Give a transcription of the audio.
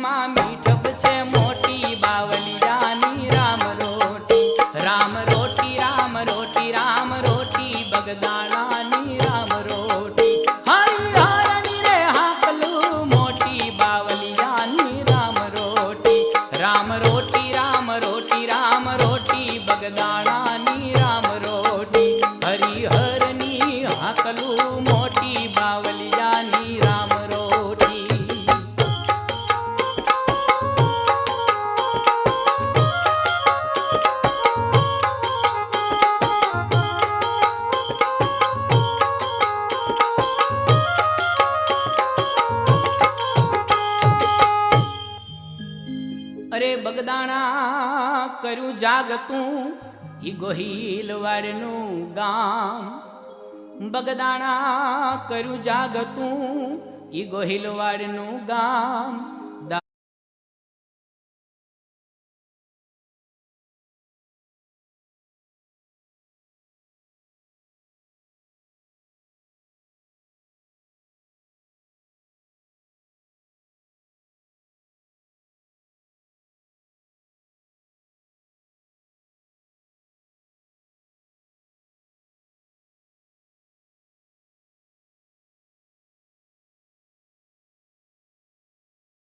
મીઠમાં મીઠપ છે મોટી બાવલિયાની રામ રોટી. રામ રોટી રામ રોટી રામ રોટી, બગદાણાની રામ રોટી. હરિહરની રે હાકલું મોટી બાવલિયાની રામ રોટી. રામ રોટી રામ રોટી રામ રોટી, બગદાણાની રામ રોટી. હરિહરની હાકલું મોટી અરે બગદાણા કર્યું જાગતું ઈ ગોહિલવાડનું ગામ. બગદાણા કર્યું જાગતું ઈ ગોહિલવાડનું ગામ.